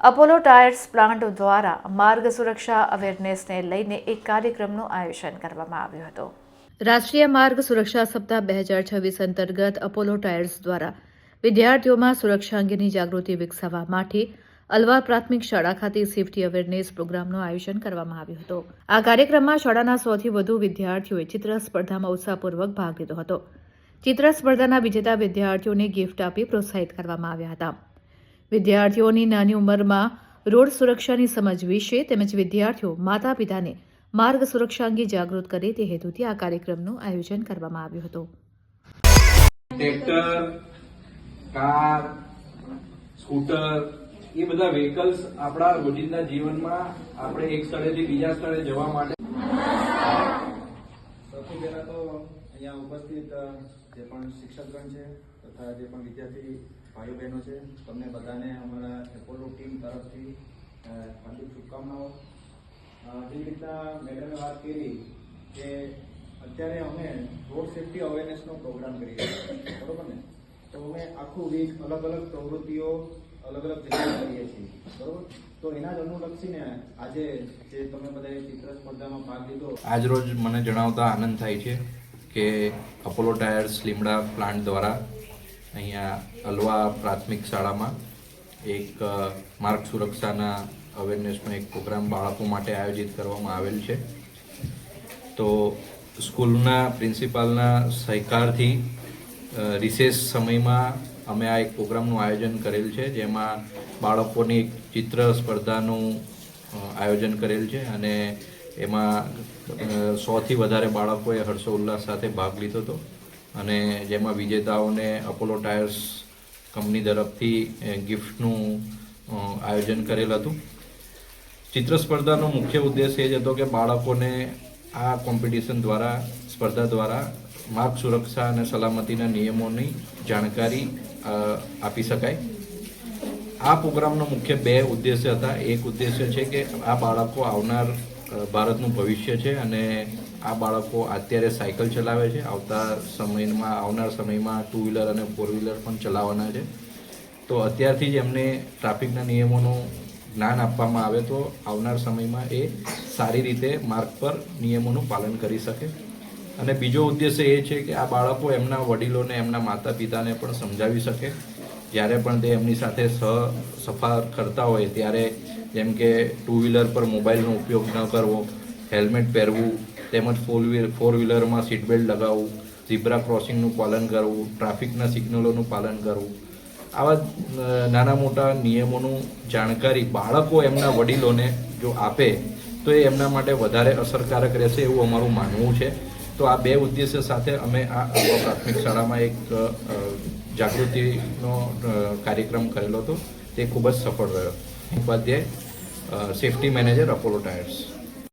Apollo tyres plant દ્વારા માર્ગ સુરક્ષા અવેરનેસને લઈને એક કાર્યક્રમનું આયોજન કરવામાં આવ્યું હતું. રાષ્ટ્રીય માર્ગ સુરક્ષા સપ્તાહ બે હજાર છવ્વીસ અંતર્ગત અપોલો ટાયર્સ દ્વારા વિદ્યાર્થીઓમાં સુરક્ષા અંગેની જાગૃતિ વિકસાવવા માટે અલવા પ્રાથમિક શાળા ખાતે સેફટી અવેરનેસ પ્રોગ્રામનું આયોજન કરવામાં આવ્યું હતું. આ કાર્યક્રમમાં શાળાના સૌથી વધુ વિદ્યાર્થીઓએ ચિત્ર સ્પર્ધામાં ઉત્સાહપૂર્વક ભાગ લીધો હતો. ચિત્ર સ્પર્ધાના વિજેતા વિદ્યાર્થીઓને ગિફ્ટ આપી પ્રોત્સાહિત કરવામાં આવ્યા હતા. વિદ્યાર્થીઓની નાની ઉંમરમાં રોડ સુરક્ષાની સમજ વિશે તેમજ વિદ્યાર્થીઓ માતા પિતાને માર્ગ સુરક્ષા અંગે જાગૃત કરે તે હેતુથી આ કાર્યક્રમનું આયોજન કરવામાં આવ્યું હતું. એ બધા વ્હીકલ્સ આપણા રોજિંદા જીવનમાં આપણે એક સ્થળેથી બીજા સ્થળે જવા માટે સૌથી પહેલા તો અહીંયા ઉપસ્થિત જે પણ શિક્ષકગણ છે તથા જે પણ વિદ્યાર્થી ભાઈઓ બહેનો છે, તમને બધાને અમારા એપોલો ટીમ તરફથી હાર્દિક શુભકામનાઓ. જે રીતના મેડમે વાત કરી કે અત્યારે અમે રોડ સેફ્ટી અવેરનેસનો પ્રોગ્રામ કરીએ છીએ. બરોબર ને? તો અમે આખું વીક અલગ અલગ પ્રવૃત્તિઓ અલગ અલગ જગ્યાએ કરીએ છીએ. બરોબર? તો એના જ અનુલક્ષીને આજે જે તમે બધાએ ચિત્ર સ્પર્ધામાં ભાગ લીધો. આજ રોજ મને જણાવતા આનંદ થાય છે. કે અપોલો ટાયર્સ લીમડા પ્લાન્ટ દ્વારા અહીંયા અલવા પ્રાથમિક શાળામાં એક માર્ગ સુરક્ષાના અવેરનેસનો એક પ્રોગ્રામ બાળકો માટે આયોજિત કરવામાં આવેલ છે. તો સ્કૂલના પ્રિન્સિપાલના સહકારથી રિસેસ સમયમાં અમે આ એક પ્રોગ્રામનું આયોજન કરેલ છે, જેમાં બાળકોની ચિત્ર સ્પર્ધાનું આયોજન કરેલ છે અને એમાં સોથી વધારે બાળકોએ હર્ષોલ્લાસ સાથે ભાગ લીધો હતો. અને જેમાં વિજેતાઓને અપોલો ટાયર્સ કંપની તરફથી ગિફ્ટનું આયોજન કરેલ હતું. ચિત્ર સ્પર્ધાનો મુખ્ય ઉદ્દેશ એ જ હતો કે બાળકોને આ કોમ્પિટિશન દ્વારા, સ્પર્ધા દ્વારા માર્ગ સુરક્ષા અને સલામતીના નિયમોની જાણકારી આપી શકાય. આ પ્રોગ્રામનો મુખ્ય બે ઉદ્દેશ્ય હતા. એક ઉદ્દેશ્ય છે કે આ બાળકો આવનાર ભારતનું ભવિષ્ય છે અને આ બાળકો અત્યારે સાયકલ ચલાવે છે. આવતા સમયમાં, આવનાર સમયમાં ટુ વ્હીલર અને ફોર વ્હીલર પણ ચલાવવાના છે. તો અત્યારથી જ એમને ટ્રાફિકના નિયમોનું જ્ઞાન આપવામાં આવે તો આવનાર સમયમાં એ સારી રીતે માર્ગ પર નિયમોનું પાલન કરી શકે. અને બીજો ઉદ્દેશ્ય એ છે કે આ બાળકો એમના વડીલોને, એમના માતા પિતાને પણ સમજાવી શકે. જ્યારે પણ તે એમની સાથે સહ સફર કરતા હોય, ત્યારે જેમ કે ટુ વ્હીલર પર મોબાઈલનો ઉપયોગ ન કરવો, હેલ્મેટ પહેરવું, તેમજ ફોર વ્હીલ ફોર વ્હીલરમાં સીટ બેલ્ટ લગાવવું, ઝીબ્રા ક્રોસિંગનું પાલન કરવું, ટ્રાફિકના સિગ્નલોનું પાલન કરવું. આવા નાના મોટા નિયમોનું જાણકારી બાળકો એમના વડીલોને જો આપે, તો એ એમના માટે વધારે અસરકારક રહેશે એવું અમારું માનવું છે. તો આ બે ઉદ્દેશ્ય સાથે અમે આ પ્રાથમિક શાળામાં એક જાગૃતિનો કાર્યક્રમ કરેલો હતો. તે ખૂબ જ સફળ રહ્યો. Upadhyay safety manager Apollo Tyres